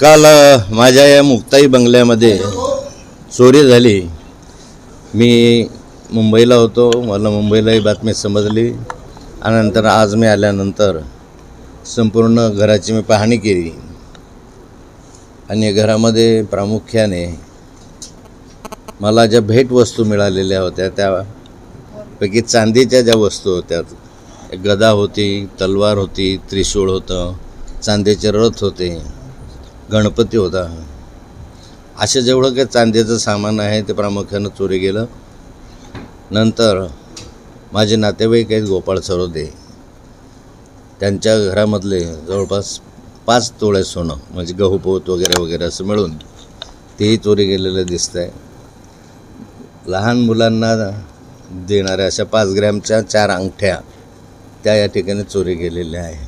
काल माझ्या या मुक्ताई बंगल्यामध्ये चोरी झाली. मी मुंबईला होतो. मला मुंबईला ही बातमी समजली. आणि नंतर आज मी आल्यानंतर संपूर्ण घराची मी पाहणी केली. आणि घरामध्ये प्रामुख्याने मला ज्या भेटवस्तू मिळालेल्या होत्या त्यापैकी चांदीच्या ज्या वस्तू होत्या गदा होती तलवार होती त्रिशूळ होतं चांदीचे रथ होते गणपती होता. असे जेवढं काही चांदीचं सामान आहे ते प्रामुख्यानं चोरी गेलं. नंतर माझे नातेवाईक आहेत गोपाळ सरोदे. त्यांच्या घरामधले जवळपास पाच तोळे सोनं म्हणजे गहू पोत वगैरे वगैरे असं मिळून तेही चोरी गेलेलं दिसतं आहे लहान मुलांना देणाऱ्या अशा पाच ग्रॅमच्या चार अंगठ्या त्या या ठिकाणी चोरी गेलेल्या आहे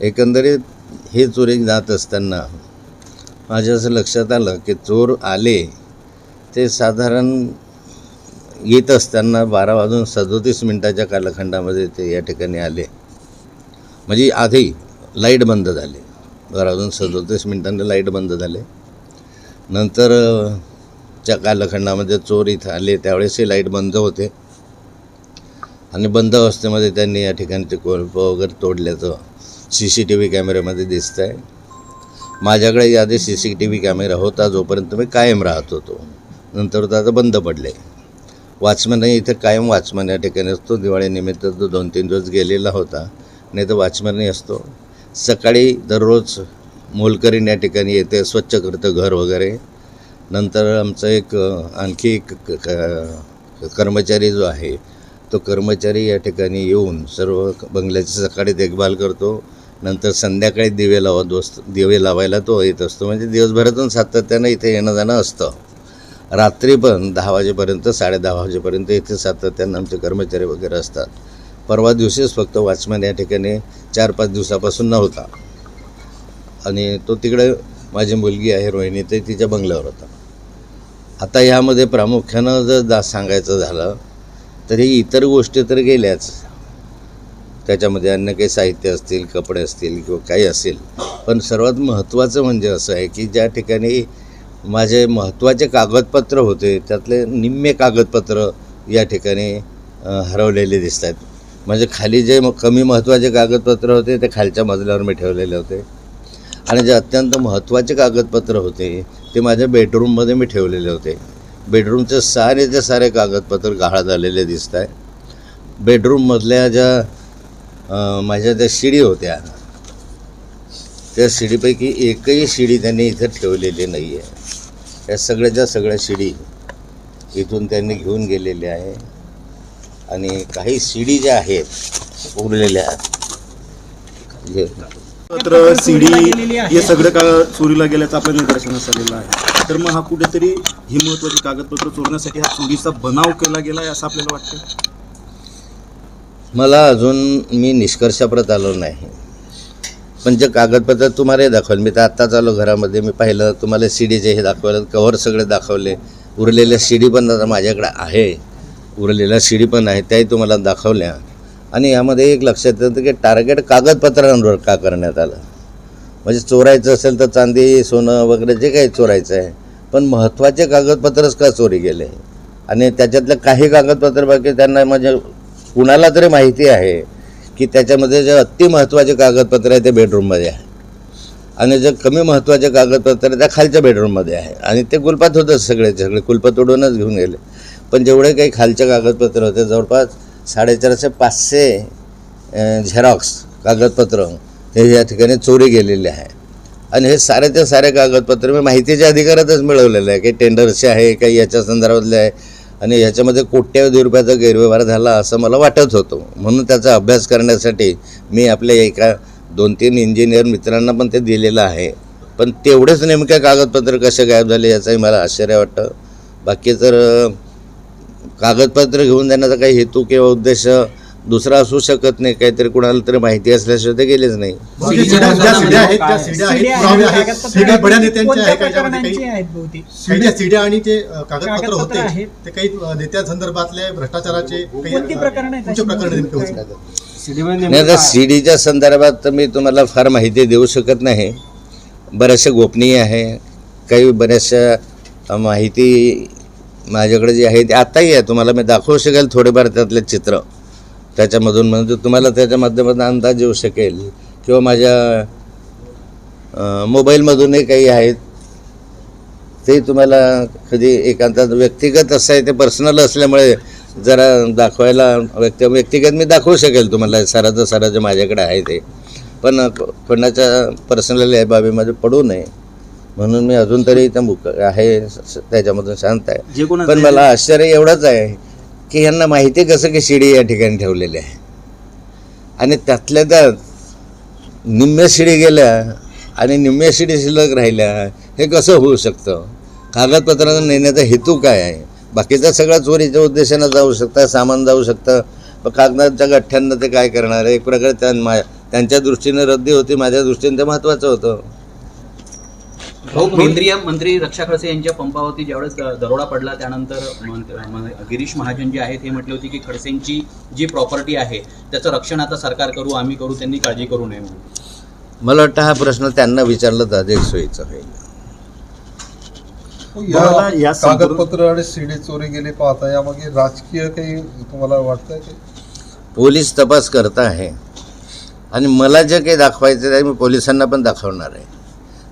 एकंदरीत हे चोरी जात असताना माझ्या असं लक्षात आलं की चोर आले ते साधारण येत असताना बारा वाजून सदोतीस मिनटाच्या कालखंडामध्ये ते या ठिकाणी आले. म्हणजे आधी लाइट बंद झाले. बारा वाजून सदोतीस मिनटांनी लाइट बंद झाले. नंतर च्या कालखंडामध्ये चोर इथं आले त्यावेळेसही लाइट बंद होते. आणि बंद अवस्थेमध्ये त्यांनी या ठिकाणी ते कोल्प वगैरे तोडल्याचं सी सी टी व्ही कॅमेऱ्यामध्ये दिसतं आहे. माझ्याकडे याआधी C C T V camera होता जोपर्यंत मी कायम राहत होतो. नंतर तो आता बंद पडले. वॉचमन इथं कायम वॉचमन या ठिकाणी असतो. दिवाळीनिमित्त तो दोन तीन दिवस गेलेला होता. नाही तर वॉचमनही असतो. सकाळी दररोज मोलकरीण या ठिकाणी येते स्वच्छ करतं घर वगैरे. नंतर आमचं एक आणखी एक क- कर्मचारी जो आहे तो कर्मचारी या ठिकाणी येऊन सर्व बंगल्याची सकाळी देखभाल करतो. नंतर संध्याकाळी दिवे लावत दोस्त दिवे लावायला तो येत असतो. म्हणजे दिवसभरातून सातत्यानं इथे येणं जाणं असतं. रात्री पण दहा वाजेपर्यंत साडेदहा वाजेपर्यंत इथे सातत्यानं आमचे कर्मचारी वगैरे असतात. परवा दिवशीच फक्त वॉचमॅन या ठिकाणी चार पाच दिवसापासून नव्हता. आणि तो तिकडे माझी मुलगी आहे रोहिणी ते तिच्या बंगल्यावर होता. आता ह्यामध्ये प्रामुख्यानं जर दा सांगायचं झालं तर ही इतर गोष्टी तर गेल्याच. त्याच्यामध्ये अन्य काही साहित्य असतील कपडे असतील किंवा काही असेल. पण सर्वात महत्त्वाचं म्हणजे असं आहे की ज्या ठिकाणी माझे महत्त्वाचे कागदपत्र होते त्यातले निम्मे कागदपत्र या ठिकाणी हरवलेले दिसत आहेत. म्हणजे खाली जे म- कमी महत्त्वाचे कागदपत्र होते ते खालच्या मजल्यावर मी ठेवलेले होते. आणि जे अत्यंत महत्त्वाचे कागदपत्र होते ते माझ्या बेडरूममध्ये मी ठेवलेले होते. बेडरूमचे सारे ते सारे कागदपत्र गहाळ झालेले दिसत आहे बेडरूममधल्या ज्या माझ्या ज्या शिडी होत्या त्या शिडीपैकी एकही शिडी त्यांनी इथं ठेवलेली नाही आहे या सगळ्याच्या सगळ्या शिडी इथून त्यांनी घेऊन गेलेले आहे. आणि काही शिडी ज्या आहेत उरलेल्या जे तर सीडी हे सगळं का चोरीला गेल्याचं आपल्या निदर्शनास आलेलं आहे. तर मग हा कुठेतरी ही महत्वाची कागदपत्र चोरण्यासाठी हा चोरीचा बनाव केला गेला आहे असं आपल्याला वाटतं मला अजून मी निष्कर्षाप्रत आलो नाही. पण जे कागदपत्र तुम्हाला दाखवलं मी तर आत्ताच आलो घरामध्ये मी पाहिलं तुम्हाला सीडीचे हे दाखवलं कव्हर सगळे दाखवले उरलेल्या सीडी पण आता माझ्याकडे आहे. उरलेल्या सीडी पण आहे त्याही तुम्हाला दाखवल्या. आणि यामध्ये एक लक्षात येतं की टार्गेट कागदपत्रांवर का करण्यात आलं? म्हणजे चोरायचं असेल तर चांदी सोनं वगैरे जे काही चोरायचं आहे पण महत्त्वाचे कागदपत्रच का चोरी गेले? आणि त्याच्यातलं काही कागदपत्र बाकी त्यांना म्हणजे कुणाला तरी माहिती आहे की त्याच्यामध्ये जे अति महत्त्वाचे कागदपत्र आहे ते बेडरूममध्ये आहे. आणि जे कमी महत्त्वाचे कागदपत्र आहे त्या खालच्या बेडरूममध्ये आहे. आणि ते कुलपात होतंच सगळे सगळे कुलप तोडूनच घेऊन गेले. पण जेवढे काही खालचे कागदपत्र होते जवळपास साडेचारशे पाचशे झेरॉक्स कागदपत्र हे या ठिकाणी चोरी गेलेले आहे. आणि हे सारेच्या सारे कागदपत्र मी माहितीच्या अधिकारातच मिळवलेलं आहे. काही टेंडरचे आहे काही याच्या संदर्भातले आहे. आणि ह्याच्यामध्ये कोट्यावधी रुपयाचा गैरव्यवहार झाला असं मला वाटत होतं. म्हणून त्याचा अभ्यास करण्यासाठी मी आपल्या एका दोन तीन इंजिनियर मित्रांना पण ते दिलेलं आहे. पण तेवढेच नेमक्या कागदपत्र कसे गायब झाले याचंही मला आश्चर्य वाटतं. बाकी तर कागदपत्र घेऊन जाण्याचा काही हेतू किंवा उद्देश दुसरा असू शकत नाही काहीतरी कुणाला तरी माहिती असल्याशिवाय ते गेलेच नाही. सीडीच्या सीड्या आणि अ, कागदपत्र होते. ते काही अ, नेत्यांसंदर्भातले भ्रष्टाचाराचे प्रकरणं नाही आता सी डीच्या संदर्भात तर मी तुम्हाला फार माहिती देऊ शकत नाही. बऱ्याचशा गोपनीय आहे. काही बऱ्याचशा माहिती माझ्याकडे जी आहे ती आत्ताही आहे. तुम्हाला मी दाखवू शकेल थोडेफार त्यातले चित्र. त्याच्यामधून म्हणजे तुम्हाला त्याच्या माध्यमातून अंदाज येऊ शकेल किंवा माझ्या मोबाईलमधूनही काही आहेत. ते तुम्हाला कधी एकांतात व्यक्तिगत असं आहे ते पर्सनल असल्यामुळे जरा दाखवायला व्यक्ती व्यक्तिगत मी दाखवू शकेल तुम्हाला साराचं सारं जे माझ्याकडे आहे ते. पण कोणाच्या पर्सनल या बाबीमध्ये पडू नये. म्हणून मी अजून तरी त्या मुक आहे त्याच्यामधून शांत आहे. पण मला आश्चर्य एवढंच आहे की यांना माहिती कसं की शिडी या ठिकाणी ठेवलेली आहे. आणि त्यातल्या त्यात निम्म्या शिडी गेल्या आणि निम्म्या शिडी शिल्लक राहिल्या हे कसं होऊ शकतं? कागदपत्रांना नेण्याचा हेतू काय आहे? बाकीचा सगळा चोरीच्या उद्देशानं जाऊ शकता सामान जाऊ शकतं. मग कागदाच्या गठ्ठ्यांना ते काय करणार एक प्रकारे त्यां मा- त्यांच्या दृष्टीनं रद्दी होती माझ्या दृष्टीनं ते महत्त्वाचं होतं. केंद्रीय मंत्री रक्षा खडसे यांच्या पंपावरती ज्यावेळेस दरोडा पडला त्यानंतर गिरीश महाजन जे आहेत हे म्हटले होते की खडसेंची जी प्रॉपर्टी आहे त्याचं रक्षण आता सरकार करू आम्ही करू त्यांनी काळजी करू नये म्हणून. मला वाटतं हा प्रश्न त्यांना विचारला तर अधिक सोयीचा होईल. मला या कागदपत्र आणि सीडी चोरी गेली पाहता यामागे राजकीय काही तुम्हाला वाटतंय की? पोलीस तपास करत आहे. आणि मला जे काही दाखवायचं आहे मी पोलिसांना पण दाखवणार आहे.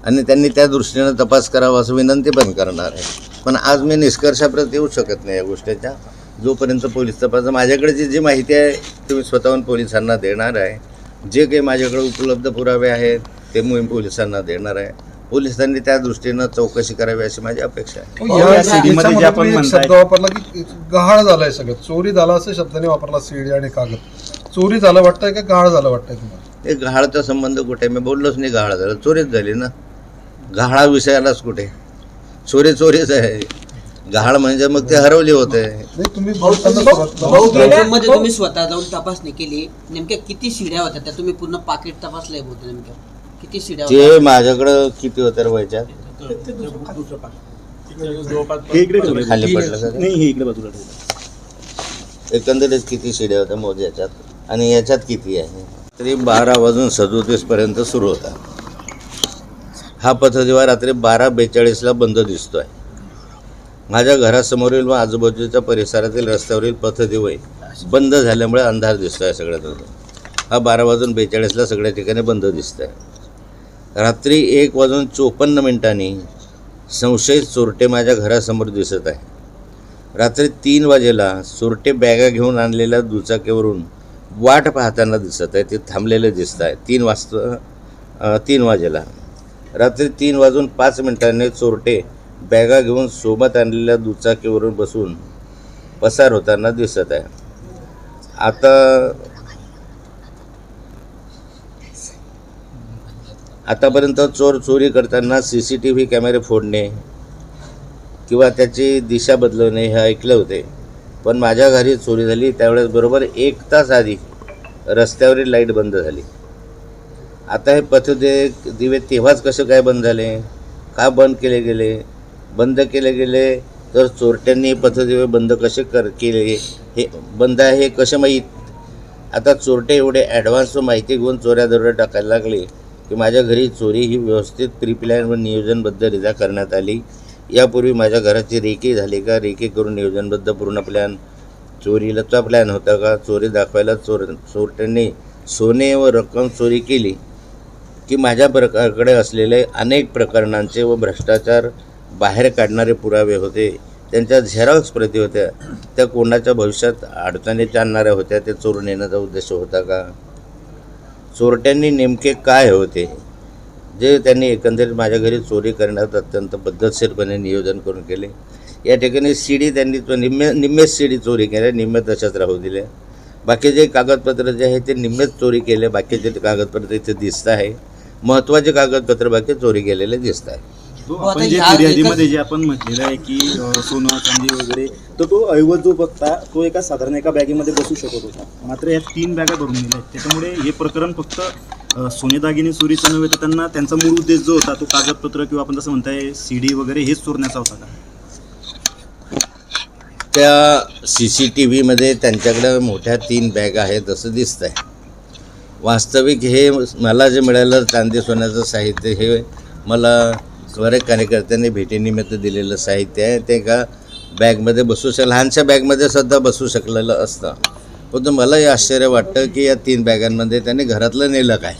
आणि त्यांनी त्या दृष्टीनं तपास करावा असं विनंती पण करणार आहे. पण आज मी निष्कर्षाप्रत येऊ शकत नाही या गोष्टीच्या. जोपर्यंत पोलीस तपास माझ्याकडे जी माहिती आहे ती मी स्वतःहून पोलिसांना देणार आहे. जे काही माझ्याकडे उपलब्ध पुरावे आहेत ते मी पोलिसांना देणार आहे. पोलिसांनी त्या दृष्टीनं चौकशी करावी अशी माझी अपेक्षा आहे. जे शब्द वापरला की गहाळ झालाय सगळं. चोरी झाला असं शब्दाने वापरला सीडी आणि कागद. चोरी झालं वाटतंय का गहाळ झालं वाटतंय तुम्हाला? ते गहाळचा संबंध कुठे? मी बोललोच नाही गहाळ झालं. चोरीच झाली ना. गहाळा विषयालाच कुठे? चोरी चोरीच आहे. गहाळ म्हणजे मग ते हरवली होते. नाही तुम्ही स्वतः जाऊन तपासणी केली. नेमक्या किती शिड्या होत्या? त्या तुम्ही पूर्ण पाकिट तपासलंय बोलतो नेमक्या किती शिड्या होत्या? ते माझ्याकडं किती होत्या रे हे इकडे ठेवलंय. खाली पडलं का? ते? नाही हे इकडे बाजूला ठेवलं. एकंदरीत किती शिड्या होत्या मोज याच्यात? आणि याच्यात किती आहे? तरी बारा वाजून सदोतीस पर्यंत सुरू होता. हा पथदिवा रात्री बारा बेचाळीसला बंद दिसतोय. माझ्या घरासमोरील व आजूबाजूच्या परिसरातील रस्त्यावरील पथदिवे बंद झाल्यामुळे अंधार दिसतोय सगळ्यात हा बारा वाजून बेचाळीसला सगळ्या ठिकाणी बंद दिसतंय. रात्री एक वाजून चोपन्न मिनिटांनी संशयित चोरटे माझ्या घरासमोर दिसत आहे. रात्री तीन वाजेला चोरटे बॅगा घेऊन आणलेल्या दुचाकीवरून वाट पाहताना दिसत आहे. ते थांबलेले दिसत आहे. तीन वाजता तीन वाजेला. रात्री तीन वाजून पाच मिनिटांनी चोरटे बॅगा घेऊन सोबत आणलेल्या दुचाकीवरून बसून पसार होताना दिसत आहे. आता आतापर्यंत चोर चोरी करताना सी सी टी व्ही कॅमेरे फोडणे किंवा त्याची दिशा बदलवणे हे ऐकले होते. पण माझ्या घरी चोरी झाली त्यावेळेस बरोबर एक तास आधी रस्त्यावरील लाइट बंद झाली. आता हे पथदे दिवे तेव्हाच कसे काय बंद झाले? का बंद केले गेले? बंद केले गेले तर चोरट्यांनी पथदिवे बंद कसे कर केले? हे बंद आहे हे कसे माहीत? आता चोरटे एवढे ॲडव्हान्स माहिती घेऊन चोऱ्या दरोड्या टाकायला लागले की माझ्या घरी चोरी ही व्यवस्थित प्रीप्लॅन व नियोजनबद्धरित्या करण्यात आली. यापूर्वी माझ्या घराची रेकी झाली का? रेकी करून नियोजनबद्ध पूर्ण प्लॅन चोरीलाचा प्लॅन होता का? चोरी दाखवायला चोर चोरट्यांनी सोने व रक्कम चोरी केली. की माझ्या प्रकारकडे असलेले अनेक प्रकरणांचे व भ्रष्टाचार बाहेर काढणारे पुरावे होते. त्यांच्या झेरॉक्स प्रती होत्या. त्या कोणाच्या भविष्यात अडचणीत आणणाऱ्या होत्या ते चोरून नेण्याचा उद्देश होता का? चोरट्यांनी नेमके काय होते? जे त्यांनी एकंदरीत माझ्या घरी चोरी करण्यात अत्यंत पद्धतशीरपणे नियोजन करून केले. या ठिकाणी शिडी त्यांनी तो निम्मे निम्मेच शिडी चोरी केल्या निम्मे तशाच राहू दिल्या. बाकीचे कागदपत्र जे आहे ते निम्मेच चोरी केले बाकीचे कागदपत्र इथे दिसत आहे. महत्त्वाचे कागदपत्र बाकी चोरी केलेले दिसत आहे जो हो, आता आपण जे फिर्यादीमध्ये जे आपण म्हटलेलं आहे की अ, सोनं चांदी वगैरे तर तो ऐवज जो बघता तो एका साधारण एका बॅगेमध्ये बसू शकत होता. मात्र या तीन बॅगा भरून गेल्या आहेत. त्याच्यामुळे हे प्रकरण फक्त अ, सोने दागिने चोरीचं नव्हे तर त्यांना त्यांचा मूळ उद्देश जो होता तो कागदपत्र किंवा आपण जसं म्हणताय सी डी वगैरे हेच चोरण्याचा होता का? त्या सी सी टी व्हीमध्ये त्यांच्याकडे मोठ्या तीन बॅग आहेत असं दिसत आहे वास्तविक हे मला जे मिळालं चांदी सोन्याचं साहित्य हे मला बऱ्याच कार्यकर्त्यांनी भेटीनिमित्त दिलेलं साहित्य आहे. ते का बॅगमध्ये बसू शक लहानशा बॅगमध्ये सुद्धा बसू शकलेलं असतं. परंतु मलाही आश्चर्य वाटतं की या तीन बॅगांमध्ये त्यांनी घरातलं नेलं काय?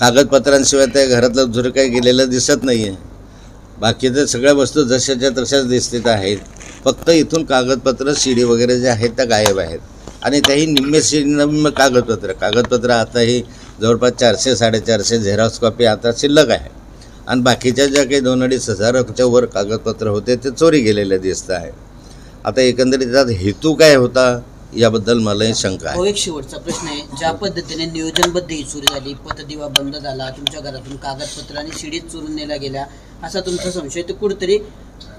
कागदपत्रांशिवाय त्या घरातलं झुर काही गेलेलं दिसत नाही आहे बाकी तर सगळ्या वस्तू जशाच्या तशाच दिसत आहेत. फक्त इथून कागदपत्र शिडी वगैरे जे आहेत त्या गायब आहेत. आणि त्याही निम्मे निम्मे कागदपत्र. कागदपत्र आताही जवळपास चारशे साडेचारशे झेरॉक्स कॉपी आता शिल्लक आहे. आणि बाकीच्या ज्या काही दोन अडीच हजाराच्या वर कागदपत्र होते ते चोरी गेलेले दिसत आहे. आता एकंदरीत त्यात हेतू काय होता याबद्दल मलाही शंका आहे. हो, एक शेवटचा प्रश्न आहे. ज्या पद्धतीने नियोजनबद्ध ही चोरी झाली पतदिवा बंद झाला तुमच्या घरातून कागदपत्र आणि शिडीत चोरून नेल्या गेल्या असा तुमचा संशय तर कुठेतरी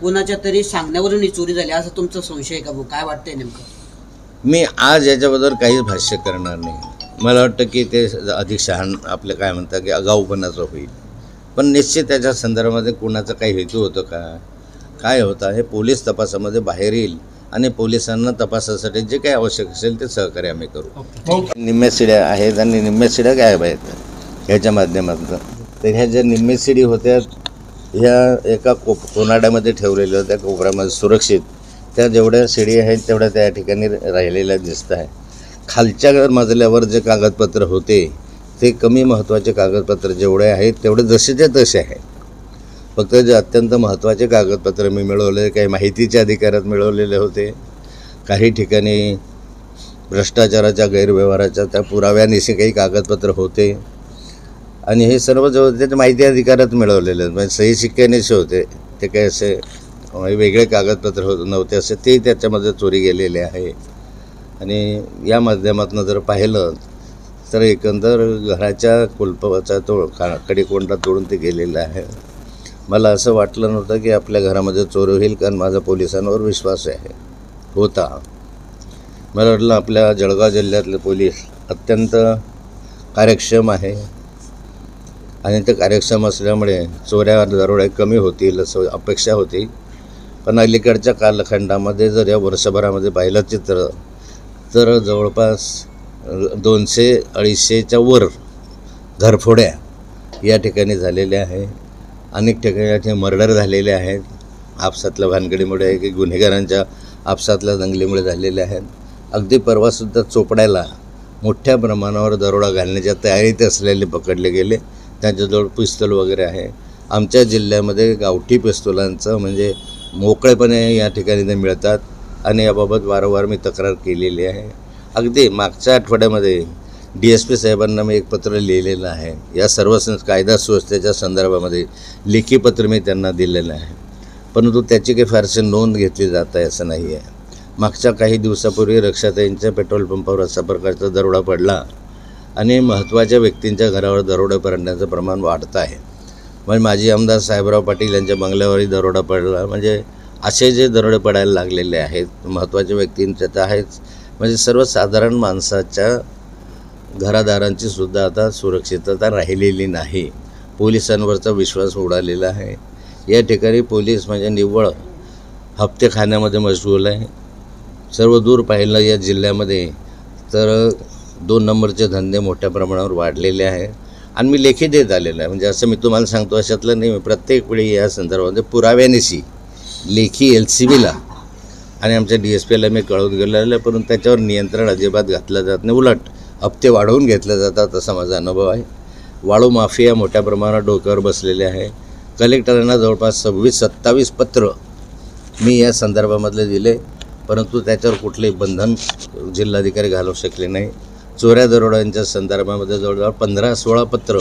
कोणाच्या तरी सांगण्यावरून ही चोरी झाली असा तुमचा संशय का भाऊ? काय वाटतंय नेमकं? मी आज याच्याबद्दल काहीच भाष्य करणार नाही. मला वाटतं की ते अधिक शहाण आपलं काय म्हणतात की आगाऊपणाचं होईल. पण निश्चित त्याच्या संदर्भामध्ये कुणाचा काही हेतू होतं का? काय होतं? हे पोलीस तपासामध्ये बाहेर येईल आणि पोलिसांना तपासासाठी जे काही आवश्यक असेल ते सहकार्य आम्ही करू. निम्म्या शिड्या आहेत आणि निम्म्या शिड्या गायब आहेत. ह्याच्या माध्यमातून. तर ह्या ज्या निम्मे शिडी होत्या ह्या एका कोप कोनाड्यामध्ये ठेवलेल्या होत्या कोपऱ्यामध्ये सुरक्षित. त्या जेवढ्या शिडी आहेत तेवढ्या त्या ठिकाणी राहिलेल्या दिसत आहे खालच्या मजल्यावर जे कागदपत्र होते ते कमी महत्त्वाचे कागदपत्र जेवढे आहेत तेवढे जसेच्या तसे आहेत. फक्त जे अत्यंत महत्त्वाचे कागदपत्र मी मिळवले काही माहितीच्या अधिकारात मिळवलेले होते. काही ठिकाणी भ्रष्टाचाराच्या गैरव्यवहाराच्या त्या पुराव्यानिशी काही कागदपत्र होते. आणि हे सर्व जे होते ते माहिती अधिकारात मिळवलेले आहेत म्हणजे सही शिक्क्यानेचे होते ते काही असे वेगळे कागदपत्र होत नव्हते असे ते त्याच्यामध्ये चोरी गेलेले आहे. आणि या माध्यमातून जर पाहिलं तर एकंदर घराच्या कुलपाचा तो का कडेकोंडा तोडून ते गेलेलं आहे. मला असं वाटलं नव्हतं की आपल्या घरामध्ये चोरी होईल कारण माझा पोलिसांवर विश्वास आहे. होता. मला वाटलं आपल्या जळगाव जिल्ह्यातले पोलीस अत्यंत कार्यक्षम आहे. आणि ते कार्यक्षम असल्यामुळे चोऱ्या दरोड्या कमी होतील असं अपेक्षा होती. पण अलीकडच्या कालखंडामध्ये जर या वर्षभरामध्ये पाहिलं चित्र तर जवळपास दोनशे अडीचशेच्या वर घरफोड्या या ठिकाणी झालेल्या आहे अनेक ठिकाणी ठिकाणी मर्डर झालेले आहेत. आपसातल्या भानगडीमुळे की गुन्हेगारांच्या आपसातल्या दंगलीमुळे झालेले आहेत. अगदी परवासुद्धा चोपड्याला मोठ्या प्रमाणावर दरोडा घालण्याच्या तयारीत असलेले पकडले गेले. त्यांच्याजवळ पिस्तूल वगैरे आहे. आमच्या जिल्ह्यामध्ये गावठी पिस्तुलांचं म्हणजे मोकळेपणे या ठिकाणी ते मिळतात आणि याबाबत वारंवार मी तक्रार केलेली आहे. अगदी मागच्या आठवड्यामध्ये डी एस पी साहेबांना मी एक पत्र लिहिलेलं आहे. या सर्व सं कायदा सुव्यवस्थेच्या संदर्भामध्ये लेखी पत्र मी त्यांना दिलेलं आहे. परंतु त्याची काही फारशी नोंद घेतली जात आहे असं नाही आहे. मागच्या काही दिवसापूर्वी रक्षाताईंच्या पेट्रोल पंपावर अशा प्रकारचा दरोडा पडला आणि महत्त्वाच्या व्यक्तींच्या घरावर दरोडे पडण्याचं प्रमाण वाढतं आहे. म्हणजे माजी आमदार साहेबराव पाटील यांच्या बंगल्यावरही दरोडा पडला. म्हणजे असे जे दरोडे पडायला लागलेले आहेत महत्त्वाच्या व्यक्तींच्या तर आहेच. म्हणजे सर्वसाधारण माणसाच्या घरादारांची सुद्धा आता सुरक्षितता राहिलेली नाही. पोलिसांवरचा विश्वास उडालेला आहे. या ठिकाणी पोलीस म्हणजे निव्वळ हप्ते खाण्यामध्ये मशगूल आहे. सर्व दूर पाहिलं या जिल्ह्यामध्ये तर दोन नंबरचे धंदे मोठ्या प्रमाणावर वाढलेले आहे आणि मी लेखी देत आलेलं आहे. म्हणजे असं मी तुम्हाला सांगतो अशातलं नाही मी प्रत्येक वेळी या संदर्भामध्ये म्हणजे पुराव्यानिशी लेखी एल सी बीला आणि आमच्या डी एस पीला मी कळवत गेलेलं आहे परंतु त्याच्यावर नियंत्रण अजिबात घातलं जात नाही. उलट हप्ते वाढवून घेतले जातात असा माझा अनुभव आहे. वाळू माफिया मोठ्या प्रमाणात डोक्यावर बसलेले आहे. कलेक्टरांना जवळपास सव्वीस सत्तावीस पत्र मी या संदर्भामधले दिले परंतु त्याच्यावर कुठले बंधन जिल्हाधिकारी घालू शकले नाही. चोऱ्या दरोड्यांच्या संदर्भामध्ये जवळजवळ पंधरा सोळा पत्र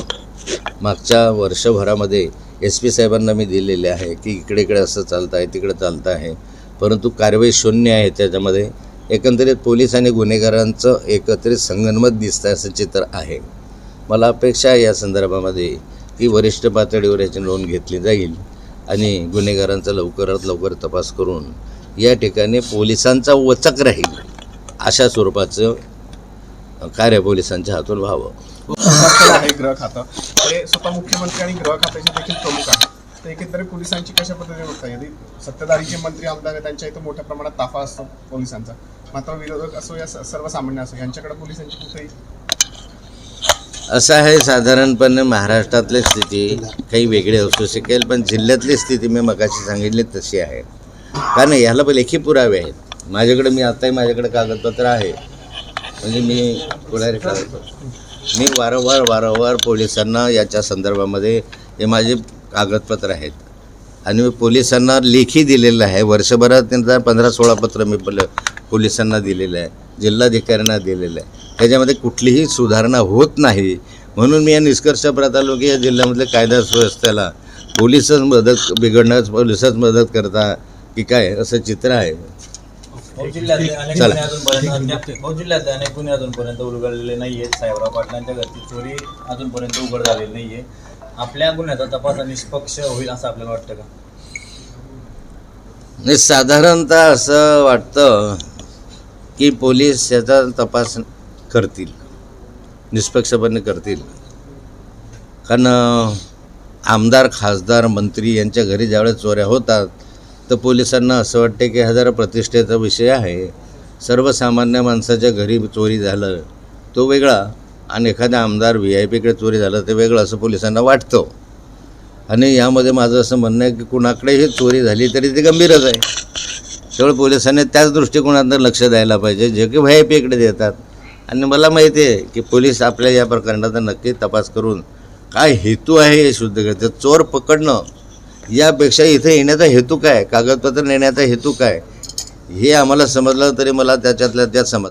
मागच्या वर्षभरामध्ये एस पी साहेबांना मी दिलेले आहे की इकडे इकडे असं चालतं आहे तिकडे चालतं आहे. परंतु कारवाई शून्य आहे त्याच्यामध्ये. एकंदरीत पोलीस आणि गुन्हेगारांचं एकत्रित संगनमत दिसतं असं चित्र आहे. मला अपेक्षा आहे या संदर्भामध्ये की वरिष्ठ पातळीवर याची नोंद घेतली जाईल आणि गुन्हेगारांचा लवकरात लवकर तपास करून या ठिकाणी पोलिसांचा वचक राहील. अशा स्वरूपाचं कार्य पोलिसांच्या हातून व्हावं. आहे गृह खातं. ते स्वतः मुख्यमंत्री आणि गृह खात्याचे देखील प्रमुख आहे तर एकंदरीत पोलिसांची कशा पद्धतीने बघता येते सत्ताधारी जे मंत्री आमदार आहेत त्यांच्या इथं मोठ्या प्रमाणात ताफा असतो पोलिसांचा. मात्र विरोधक असो या सर्वसामान्य असो यांच्याकडे पोलिसांची कुठेही असं आहे साधारणपणे महाराष्ट्रातली स्थिती काही वेगळी असू शकेल पण जिल्ह्यातली स्थिती मी मगाशी सांगितली तशी आहे. कारण ह्याला पण लेखी पुरावे आहेत. माझ्याकडे मी आताही माझ्याकडे कागदपत्र आहे. म्हणजे मी पुढारी कागदपत्र मी वारंवार वारंवार पोलिसांना याच्या संदर्भामध्ये हे माझे कागदपत्र आहेत. आणि मी पोलिसांना लेखी दिलेलं आहे. वर्षभरात त्यांचा पंधरा सोळा पत्र मी पल पोलिसांना दिलेलं आहे. जिल्हाधिकाऱ्यांना दिलेलं आहे. त्याच्यामध्ये कुठलीही सुधारणा होत नाही. म्हणून मी या निष्कर्षाप्रत आलो की या जिल्ह्यामधल्या कायदा सुव्यवस्थेला पोलिसच मदत बिघडण्यास पोलिसच मदत करता की काय? असं चित्र आहे. चला. जिल्ह्यातले अनेक गुन्हे अजूनपर्यंत उलगडलेले नाही आहेत साहेबराव पाटलांच्या घरची चोरी अजूनपर्यंत उघड झालेली नाहीये. आपल्या गुन्ह्याचा तपास निष्पक्ष होईल असं आपल्याला वाटतं का? नाही साधारणतः असं वाटतं की पोलीस याचा तपास करतील. निष्पक्षपणे करतील. कारण आमदार खासदार मंत्री यांच्या घरी ज्यावेळेस चोऱ्या होतात तर पोलिसांना असं वाटते की हा जरा प्रतिष्ठेचा विषय आहे. सर्वसामान्य माणसाच्या घरी चोरी झालं तो वेगळा. आणि एखादा आमदार व्ही आय पीकडे चोरी झालं ते वेगळं असं पोलिसांना वाटतं. आणि यामध्ये माझं असं म्हणणं आहे की कुणाकडेही चोरी झाली तरी ते गंभीरच आहे. त्यामुळे पोलिसांनी त्याच दृष्टिकोनातून लक्ष द्यायला पाहिजे जे की व्ही आय पीकडे देतात. आणि मला माहिती आहे की पोलीस आपल्या या प्रकरणाचा नक्की तपास करून काय हेतू आहे हे शुद्ध करते चोर पकडणं यापेक्षा इथे येण्याचा हेतू काय? कागदपत्र नेण्याचा हेतू काय? हे आम्हाला समजलं तरी मला त्याच्यातल्या त्यात समज